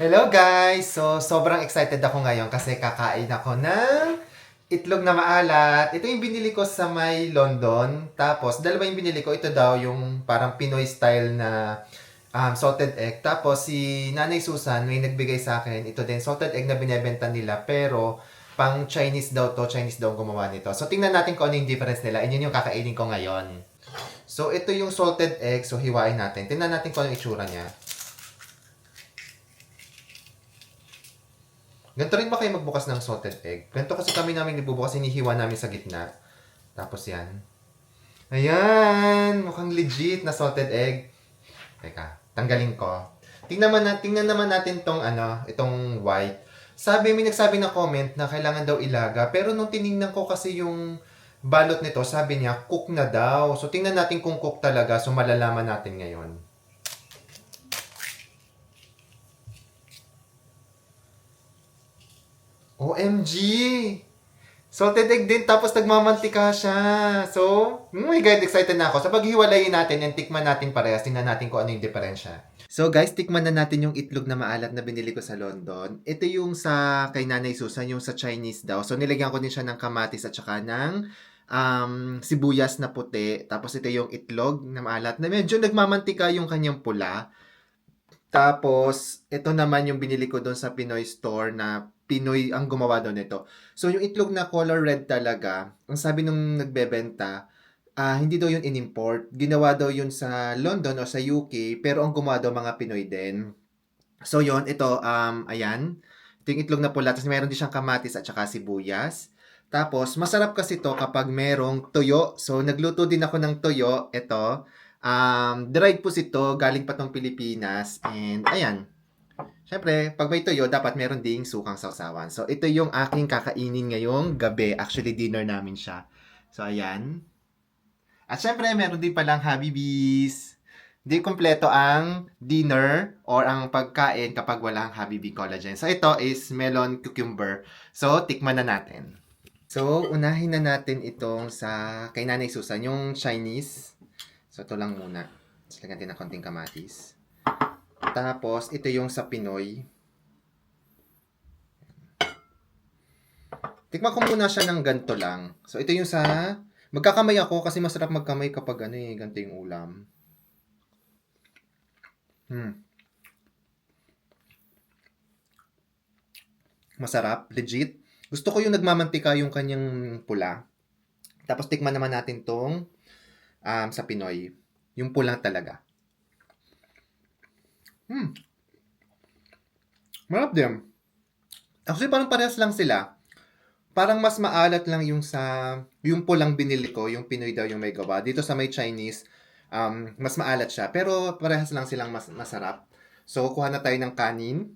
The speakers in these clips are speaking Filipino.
Hello guys! So, sobrang excited ako ngayon kasi kakain ako ng itlog na maalat. Ito yung binili ko sa may London. Tapos, dalawa yung binili ko. Ito daw yung parang Pinoy style na um, salted egg. Tapos, si Nanay Susan may nagbigay sa akin. Ito din, salted egg na binebenta nila. Pero, pang Chinese daw to. Chinese daw gumawa nito. So, tingnan natin kung ano yung difference nila. And yun yung kakainin ko ngayon. So, ito yung salted egg. So, hiwain natin. Tingnan natin kung ano yung itsura niya. Ganito rin ba kayo magbukas ng salted egg? Ganito kasi kami namin nibubukas, hinihiwa namin sa gitna. Tapos yan. Ayan! Mukhang legit na salted egg. Teka, tanggalin ko. Tingnan, man, na- tingnan naman natin tong ano, itong white. Sabi, may nagsabi na comment na kailangan daw ilaga. Pero nung tiningnan ko kasi yung balot nito, sabi niya, cook na daw. So, tingnan natin kung cook talaga. So, malalaman natin ngayon. OMG! Salted egg din, tapos nagmamantika siya. So, oh my God, excited na ako. Sa paghiwalayin natin and tikman natin parehas, tingnan natin kung ano yung diferensya. So guys, tikman na natin yung itlog na maalat na binili ko sa London. Ito yung sa kay Nanay Susan, yung sa Chinese daw. So nilagyan ko din siya ng kamatis at saka ng um, sibuyas na puti. Tapos ito yung itlog na maalat na medyo nagmamantika yung kanyang pula. Tapos, ito naman yung binili ko doon sa Pinoy store na Pinoy ang gumawa doon nito. So, yung itlog na color red talaga, ang sabi nung nagbebenta, ah hindi daw yun in-import. Ginawa daw yun sa London o sa UK, pero ang gumawa daw mga Pinoy din. So, yun, ito, um, ayan. Ito yung itlog na pula, tapos meron din siyang kamatis at saka sibuyas. Tapos, masarap kasi to kapag merong tuyo. So, nagluto din ako ng tuyo. Ito, Um, dried po ito, galing pa tong Pilipinas. And ayan. Siyempre, pag may tuyo, dapat meron ding sukang sausawan. So, ito yung aking kakainin ngayong gabi. Actually, dinner namin siya. So, ayan. At syempre, meron din palang Habibis. Di kompleto ang dinner or ang pagkain kapag walang Habibi collagen. So, ito is melon cucumber. So, tikman na natin. So, unahin na natin itong sa kay Nanay Susan, yung Chinese. So, ito lang muna. Tapos, lagyan natin ng konting kamatis. Tapos, ito yung sa Pinoy. Tikman ko muna siya ng ganito lang. So, ito yung sa... Magkakamay ako kasi masarap magkamay kapag ano eh, ganito yung ulam. Hmm. Masarap, legit. Gusto ko yung nagmamantika yung kanyang pula. Tapos tikman naman natin tong um, sa Pinoy. Yung pulang talaga. Hmm. Marap din. Actually, parang parehas lang sila. Parang mas maalat lang yung sa, yung pulang binili ko, yung Pinoy daw yung may gawa. Dito sa may Chinese, um, mas maalat siya. Pero parehas lang silang mas, masarap. So, kuha na tayo ng kanin.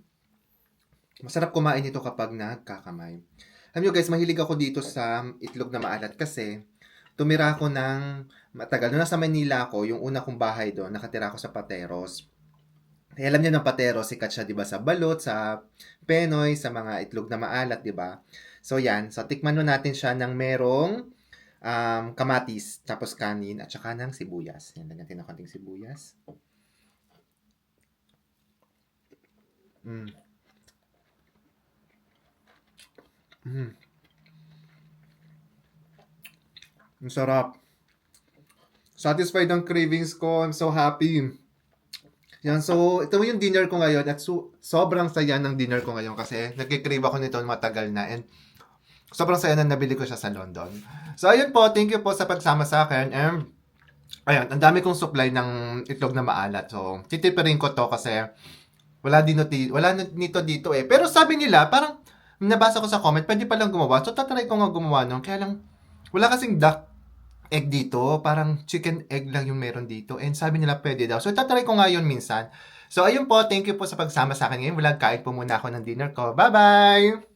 Masarap kumain ito kapag nagkakamay. Alam nyo guys, mahilig ako dito sa itlog na maalat kasi tumira ako ng matagal. Noong nasa Manila ako, yung una kong bahay doon, nakatira ako sa Pateros. Eh, alam niyo ng Pateros, sikat siya, di ba, sa balot, sa Penoy, sa mga itlog na maalat, di ba? So, yan. So, tikman natin siya ng merong um, kamatis, tapos kanin, at saka ng sibuyas. Yan, lagyan natin ng konting sibuyas. Mm. Mm. Ang sarap. Satisfied ang cravings ko. I'm so happy. Yan, so ito yung dinner ko ngayon at so, sobrang saya ng dinner ko ngayon kasi nagkikrave ako nito matagal na and sobrang saya na nabili ko siya sa London. So ayun po, thank you po sa pagsama sa akin and ayun, ang dami kong supply ng itlog na maalat. So titipirin ko to kasi wala din nito, wala nito dito eh. Pero sabi nila, parang nabasa ko sa comment, pwede palang gumawa. So tatry ko nga gumawa nun. Kaya lang, wala kasing duck egg dito. Parang chicken egg lang yung meron dito. And sabi nila pwede daw. So, tatry ko nga yun minsan. So, ayun po. Thank you po sa pagsama sa akin ngayon. Vlog, kain po muna ako ng dinner ko. Bye-bye!